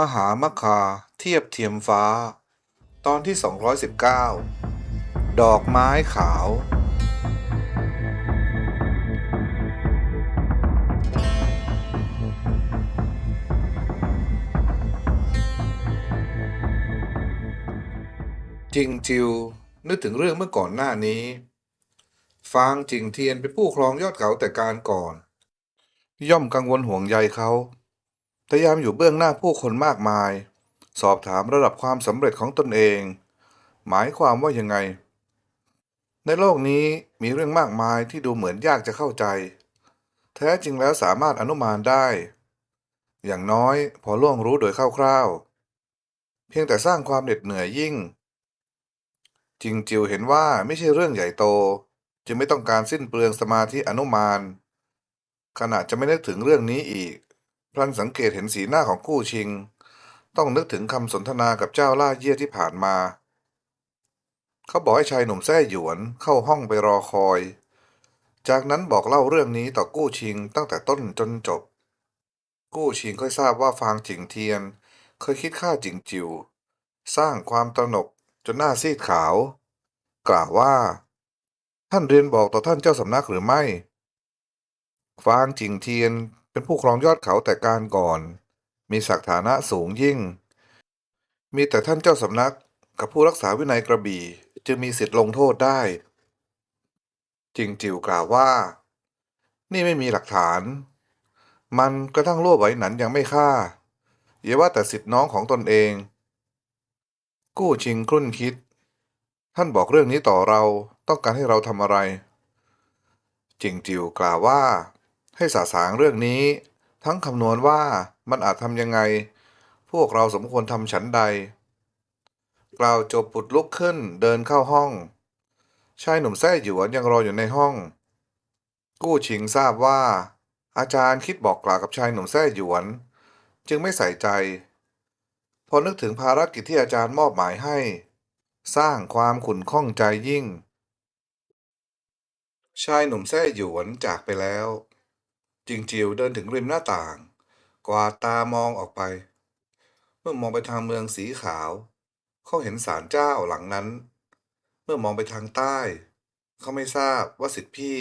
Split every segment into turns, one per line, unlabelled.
มหามคาเทียบเทียมฟ้า ตอนที่ 219 ดอกไม้ขาว จริงจิว นึกถึงเรื่องเมื่อก่อนหน้านี้ฟางจิงเทียนเป็นผู้ครองยอดเขาแต่การก่อน ย่อมกังวลห่วงใยเขา พยายามอยู่เบื้องหน้าผู้คนมากมาย สอบถามระดับความสำเร็จของตนเอง หมายความว่ายังไง ในโลกนี้มีเรื่องมากมายที่ดูเหมือนยากจะเข้าใจ แท้จริงแล้วสามารถอนุมานได้ อย่างน้อยพอล่วงรู้โดยคร่าวๆ เพียงแต่สร้างความเหน็ดเหนื่อยยิ่ง จริงจิวเห็นว่าไม่ใช่เรื่องใหญ่โต จึงไม่ต้องการสิ้นเปลืองสมาธิอนุมานขณะจะไม่นึกถึงเรื่องนี้อีก พลันสังเกตเห็นสีหน้าของกู้ชิง ต้องนึกถึงคำสนทนากับเจ้าล่าเยี่ยที่ผ่านมา เขาบอกให้ชายหนุ่มแท้หยวนเข้าห้องไปรอคอย จากนั้นบอกเล่าเรื่องนี้ต่อกู้ชิงตั้งแต่ต้นจนจบ กู้ชิงค่อยทราบว่าฟางจิงเทียน เคยคิดฆ่าจิงจิว สร้างความตระหนกจนหน้าซีดขาว กล่าวว่า ท่านเรียนบอกต่อท่านเจ้าสำนักหรือไม่ ฟางจิงเทียน เป็นผู้ครองยอดเขาแต่การก่อน มีศักฐานะสูงยิ่ง มีแต่ท่านเจ้าสำนักกับผู้รักษาวินัยกระบี่จึงมีสิทธิ์ลงโทษได้ จิงจิวกล่าวว่า นี่ไม่มีหลักฐาน มันกระทั่งร่วไหวหนันยังไม่ฆ่าอย่าว่าแต่สิทธิ์น้องของตนเอง กู้ชิงครุ่นคิด ท่านบอกเรื่องนี้ต่อเราต้องการให้เราทำอะไร จิงจิวกล่าวว่า ให้สาสางเรื่องนี้ ทั้งคำนวณว่ามันอาจทำยังไง พวกเราสมควรทำฉันใด กล่าวจบปุดลุกขึ้นเดินเข้าห้อง ชายหนุ่มแท้หยวนยังรออยู่ในห้อง กู้ชิงทราบว่า อาจารย์คิดบอกกล่าวกับชายหนุ่มแท้หยวน จึงไม่ใส่ใจ พอนึกถึงภารกิจที่อาจารย์มอบหมายให้ สร้างความขุ่นข้องใจยิ่ง ชายหนุ่มแท้หยวนจากไปแล้ว จิงจิวเดินถึงริมหน้าต่าง กวาดตามองออกไป เมื่อมองไปทางเมืองสีขาว เขาเห็นศาลเจ้าหลังนั้น เมื่อมองไปทางใต้ เขาไม่ทราบว่าสิทธิพี่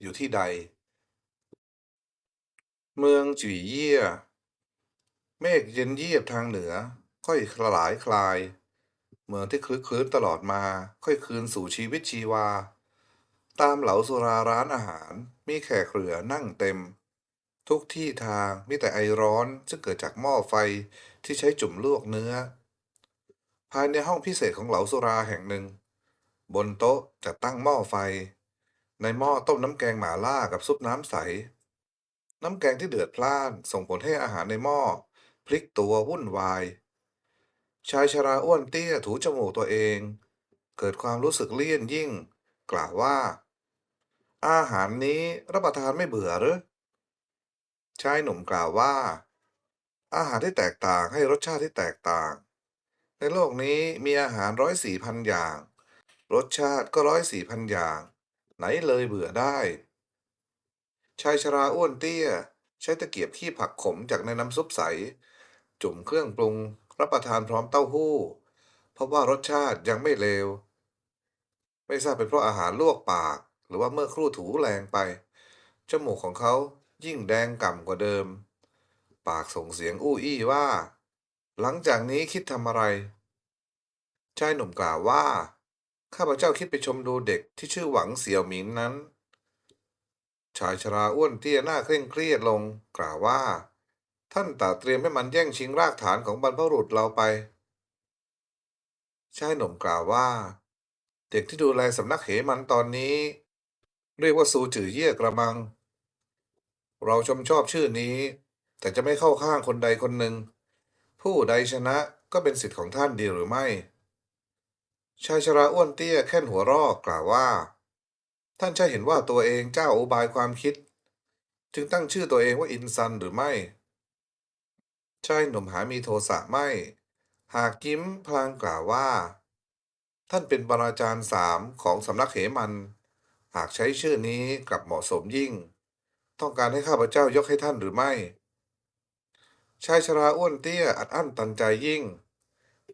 อยู่ที่ใด เมืองจุ๋ยเยี่ย เมฆเย็นเยียบทางเหนือ ค่อยคลายคลาย เมืองที่คลึกคลื้นตลอดมา ค่อยคืนสู่ชีวิตชีวา ตามเหลาสุราร้านอาหารมีแขกเรือนั่งเต็ม ทุกที่ทางมีแต่ไอร้อนซึ่งเกิดจากหม้อไฟที่ใช้จุ่มลวกเนื้อ ภายในห้องพิเศษของเหลาสุราแห่งหนึ่ง บนโต๊ะจะตั้งหม้อไฟ ในหม้อต้มน้ำแกงหมาล่ากับซุปน้ำใส น้ำแกงที่เดือดพล่านส่งผลให้อาหารในหม้อพลิกตัววุ่นวาย ชายชราอ้วนเตี้ยถูจมูกตัวเอง เกิดความรู้สึกเลี่ยนยิ่ง กล่าวว่า อาหารนี้รับประทานไม่เบื่อหรือ ชายหนุ่มกล่าวว่า อาหารที่แตกต่างให้รสชาติที่แตกต่าง ในโลกนี้มีอาหารร้อยสี่พันอย่าง รสชาติก็ร้อยสี่พันอย่าง ไหนเลยเบื่อได้ ชายชราอ้วนเตี้ย ใช้ตะเกียบขี้ผักขมจากในน้ำซุปใส จุ่มเครื่องปรุง รับประทานพร้อมเต้าหู้ เพราะว่ารสชาติยังไม่เลวไม่ทราบเป็นเพราะอาหารลวกปาก หรือว่าเมื่อครู่ถูแรงไปจมูกของเขา ยิ่งแดงก่ำกว่าเดิม ปากส่งเสียงอู้อี้ว่า หลังจากนี้คิดทำอะไร ชายหนุ่มกล่าวว่า ข้าพเจ้าคิดไปชมดูเด็กที่ชื่อหวังเสี่ยวหมิงนั้น ชายชราอ้วนเตี้ยหน้าเคร่งเครียดลง กล่าวว่า ท่านตาเตรียมให้มันแย่งชิงรากฐานของบรรพบุรุษเราไป ชายหนุ่มกล่าวว่า เด็กที่ดูแลสำนักเหมันตอนนี้ เรียกว่าซูจือเยี่ยกระมัง เราชมชอบชื่อนี้ แต่จะไม่เข้าข้างคนใดคนหนึ่ง ผู้ใดชนะก็เป็นสิทธิ์ของท่านดีหรือไม่ ชายชราอ้วนเตี้ยแค่นหัวรอกกล่าวว่า ท่านใช่เห็นว่าตัวเองเจ้าอุบายความคิด จึงตั้งชื่อตัวเองว่าอินซันหรือไม่ ชายหนุ่มหามีโทสะไม่ หากยิ้มพลางกล่าวว่า ท่านเป็นบรราจารย์สามของสำนักเหมัน หากใช้ชื่อนี้กลับเหมาะสมยิ่ง ต้องการให้ข้าพเจ้ายกให้ท่านหรือไม่ ชายชราอ้วนเตี้ยอัดอั้นตันใจยิ่ง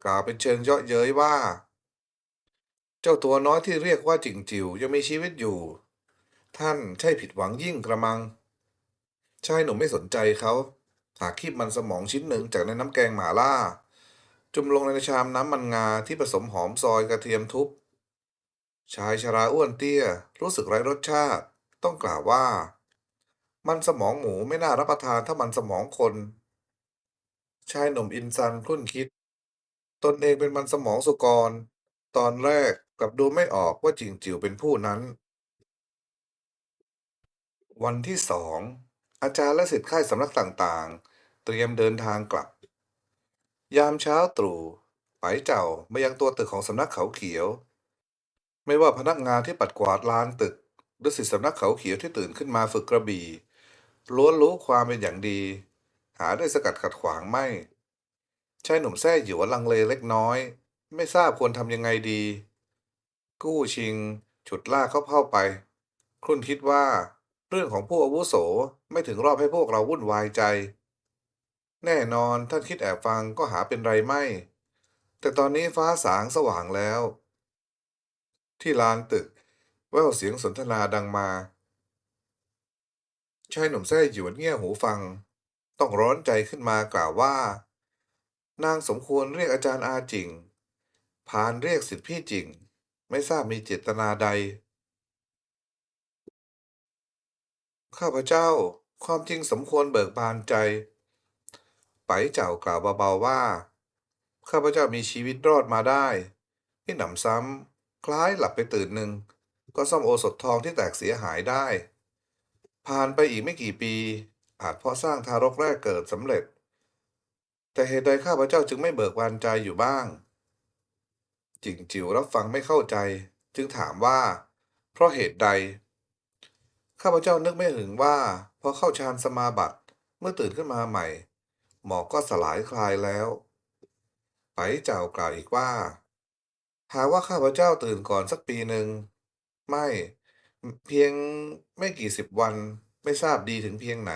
กล่าวเป็นเชิงเยาะเย้ยว่า เจ้าตัวน้อยที่เรียกว่าจิงจิ๋วยังมีชีวิตอยู่ ท่านใช่ผิดหวังยิ่งกระมัง ชายหนุ่มไม่สนใจเขาหากคีบมันสมองชิ้นหนึ่งจากในน้ำแกงหมาล่า จุ่มลงในชามน้ำมันงาที่ผสมหอมซอยกระเทียมทุบชายชราอ้วนเตี้ยรู้สึกไร้รสชาติ ต้องกล่าวว่า มันสมองหมูไม่น่ารับประทานถ้ามันสมองคน ชายหนุ่มอินซันครุ่นคิด ตนเองเป็นมันสมองสุกร ตอนแรกกลับดูไม่ออกว่าจิงจิ๋วเป็นผู้นั้น วันที่สองอาจารย์และศิษย์ค่ายสำนักต่างๆ เตรียมเดินทางกลับ ยามเช้าตรู่ไปเจ้ามายังตัวตึกของสำนักเขาเขียว ไม่ว่าพนักงานที่ปัดกวาดลานตึกหรือศิษย์สำนักเขาเขียวที่ตื่นขึ้นมาฝึกกระบี่ ล้วนรู้ความเป็นอย่างดี หาได้สกัดขัดขวางไม่ชายหนุ่มแท้หยวลังเลเล็กน้อย ไม่ทราบควรทำยังไงดี กู้ชิง ฉุดลากเขาเข้าไป ครุ่นคิดว่า เรื่องของผู้อาวุโสไม่ถึงรอบให้พวกเราวุ่นวายใจ แน่นอนท่านคิดแอบฟังก็หาเป็นไรไม่ แต่ตอนนี้ฟ้าสางสว่างแล้ว ที่ลานตึกแววเสียงสนทนาดังมา ชายหนุ่มแท้หยวนเงี่ยหูฟัง ต้องร้อนใจขึ้นมากล่าวว่า นางสมควรเรียกอาจารย์อาจิงพานเรียกสิทธิพี่จิงไม่ทราบมีเจตนาใด ข้าพเจ้าความจริงสมควรเบิกบานใจ ไปเจ้ากล่าวเบาๆว่า ข้าพเจ้ามีชีวิตรอดมาได้ที่หนำซ้ำคล้ายหลับไปตื่นหนึ่ง ก็ซ่อมโอสถทองที่แตกเสียหายได้ ผ่านไปอีกไม่กี่ปี อาจเพราะสร้างทารกแรกเกิดสำเร็จ แต่เหตุใดข้าพเจ้าจึงไม่เบิกบานใจอยู่บ้าง จิงจิ๋วรับฟังไม่เข้าใจ จึงถามว่า เพราะเหตุใด ข้าพเจ้านึกไม่ถึงว่าพอเข้าฌานสมาบัติเมื่อตื่นขึ้นมาใหม่ หมอกก็สลายคลายแล้ว ไปเจ้ากล่าวอีกว่า หากว่าข้าพเจ้าตื่นก่อนสักปีหนึ่ง ไม่ เพียงไม่กี่สิบวันไม่ทราบดีถึงเพียงไหน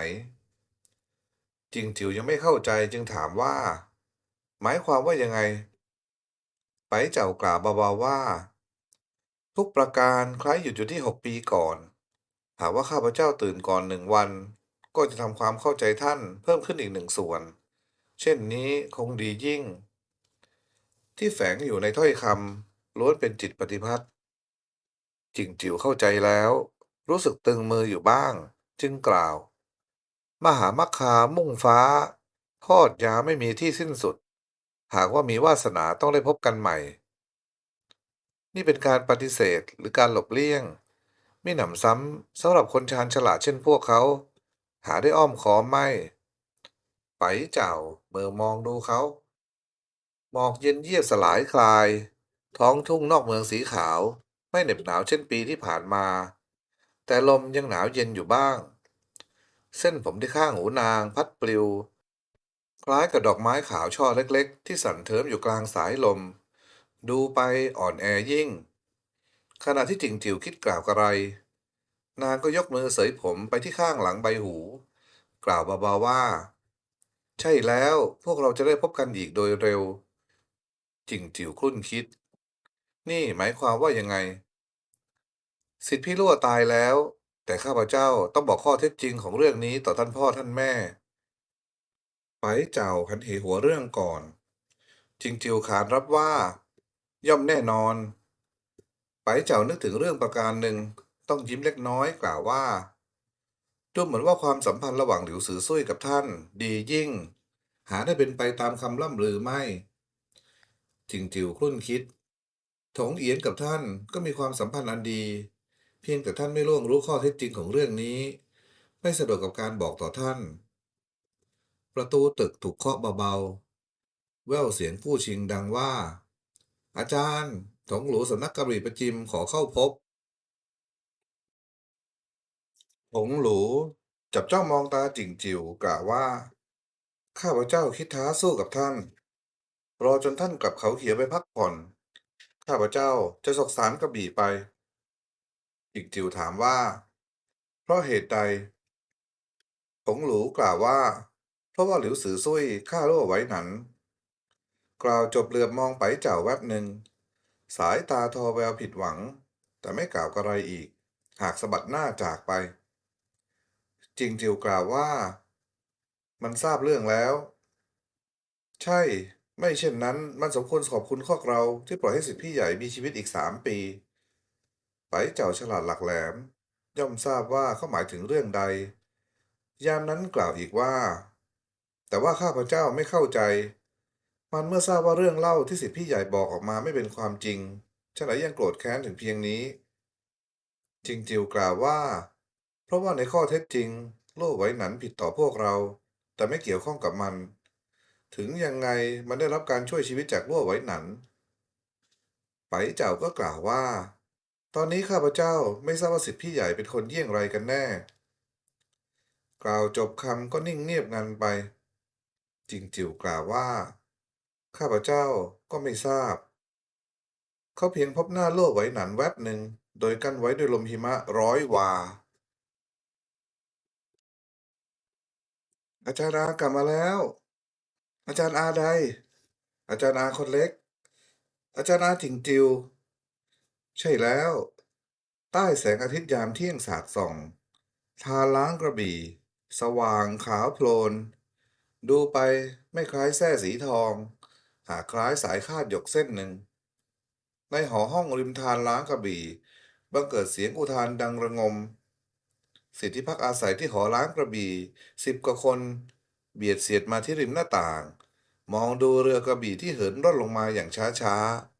จิงจิ๋วยังไม่เข้าใจจึงถามว่า หมายความว่ายังไง ไปเจ้ากล่าวเบาๆว่า ทุกประการคล้ายหยุดอยู่ที่หกปีก่อน หากว่าข้าพเจ้าตื่นก่อนหนึ่งวัน ก็จะทำความเข้าใจท่านเพิ่มขึ้นอีกหนึ่งส่วน เช่นนี้คงดียิ่ง ที่แฝงอยู่ในถ้อยคำล้วนเป็นจิตปฏิพัทธ จิงจิ๋วเข้าใจแล้ว รู้สึกตึงมืออยู่บ้าง จึงกล่าว มหามัคคามุ่งฟ้า ทอดยาไม่มีที่สิ้นสุด หากว่ามีวาสนาต้องได้พบกันใหม่ นี่เป็นการปฏิเสธหรือการหลบเลี่ยงไม่หนำซ้ำสำหรับคนชาญฉลาดเช่นพวกเขา หาได้อ้อมค้อไม่ ไปเจ้าเมื่อมองดูเขาหมอกเย็นเยียบสลายคลาย ท้องทุ่งนอกเมืองสีขาว ไม่เหน็บหนาวเช่นปีที่ผ่านมา แต่ลมยังหนาวเย็นอยู่บ้าง เส้นผมที่ข้างหูนางพัดปลิว คล้ายกับดอกไม้ขาวช่อเล็กๆ ที่สั่นเทิมอยู่กลางสายลม ดูไปอ่อนแอยิ่ง ขณะที่จิงจิ๋วคิดกล่าวกระไร นางก็ยกมือเสยผมไปที่ข้างหลังใบหู กล่าวเบาๆว่า ใช่แล้วพวกเราจะได้พบกันอีกโดยเร็วจิงจิ๋วครุ่นคิด นี่หมายความว่ายังไง สิทธิพี่ลั่วตายแล้ว แต่ข้าพเจ้าต้องบอกข้อเท็จจริงของเรื่องนี้ต่อท่านพ่อท่านแม่ ไปเจ้าหันเหหัวเรื่องก่อน จิงจิวขานรับว่า ย่อมแน่นอน ไปเจ้านึกถึงเรื่องประการหนึ่งต้องยิ้มเล็กน้อยกล่าวว่าดูเหมือนว่าความสัมพันธ์ระหว่างหลิวซือซุ่ยกับท่าน ดียิ่ง หาได้เป็นไปตามคำล่ำลือไม่จิงจิวครุ่นคิดถงเอียนกับท่านก็มีความสัมพันธ์อันดี เพียงแต่ท่านไม่ล่วงรู้ข้อเท็จจริงของเรื่องนี้ ไม่สะดวกกับการบอกต่อท่าน ประตูตึกถูกเคาะเบาๆ แว่วเสียงผู้ชิงดังว่า อาจารย์ถงหลูสำนักกะหรี่ประจิมขอเข้าพบถงหลูจับจ้องมองตาจิงจิ๋วกล่าวว่า ข้าพเจ้าคิดท้าสู้กับท่าน รอจนท่านกลับเขาเขียวไปพักผ่อน ข้าพเจ้าจะสกสารกระบี่ไป จิ๋งจิ๋วถามว่า เพราะเหตุใดถงหลูกล่าวว่า เพราะว่าหลิวสือซุยฆ่าโล่ไว้หนัน กล่าวจบเหลือบมองไปเจ้าแวบหนึ่ง สายตาทอแววผิดหวัง แต่ไม่กล่าวอะไรอีก หากสะบัดหน้าจากไป จริงจิวกล่าวว่า มันทราบเรื่องแล้ว ใช่ ไม่เช่นนั้น มันสมควรขอบคุณข้อเราที่ปล่อยให้สิทธิพี่ใหญ่มีชีวิตอีกสามปี ไปเจ้าฉลาดหลักแหลม ย่อมทราบว่าเขาหมายถึงเรื่องใด ยามนั้นกล่าวอีกว่า แต่ว่าข้าพเจ้าไม่เข้าใจ มันเมื่อทราบว่าเรื่องเล่าที่สิทธิพี่ใหญ่บอกออกมาไม่เป็นความจริงฉะไหนยังโกรธแค้นถึงเพียงนี้ จิงจิวกล่าวว่า เพราะว่าในข้อเท็จจริง โล่ไว้หนันผิดต่อพวกเรา แต่ไม่เกี่ยวข้องกับมัน ถึงยังไงมันได้รับการช่วยชีวิตจากโล่ไว้หนันไปเจ้าก็กล่าวว่า ตอนนี้ข้าพเจ้าไม่ทราบว่าสิทธิพี่ใหญ่เป็นคนเยี่ยงไรกันแน่ กล่าวจบคำก็นิ่งเงียบงันไป จิงจิ๋วกล่าวว่า ข้าพเจ้าก็ไม่ทราบ เขาเพียงพบหน้าโลกไว้หนันแวบหนึ่ง โดยกั้นไว้ด้วยลมหิมะร้อยวา อาจารย์อากลับมาแล้ว อาจารย์อาใด อาจารย์อาคนเล็ก อาจารย์อาจิงจิว ใช่แล้ว ใต้แสงอาทิตย์ยามเที่ยงสาดส่อง ทาล้างกระบี่ สว่างขาวโพลน ดูไปไม่คล้ายแส้สีทอง หากคล้ายสายคาดหยกเส้นหนึ่ง ในหอห้องริมทานล้างกระบี่บังเกิดเสียงอุทานดังระงม สิทธิพักอาศัยที่หอล้างกระบี่สิบกว่าคน เบียดเสียดมาที่ริมหน้าต่าง มองดูเรือกระบี่ที่เหินร่อนลงมาอย่างช้าๆ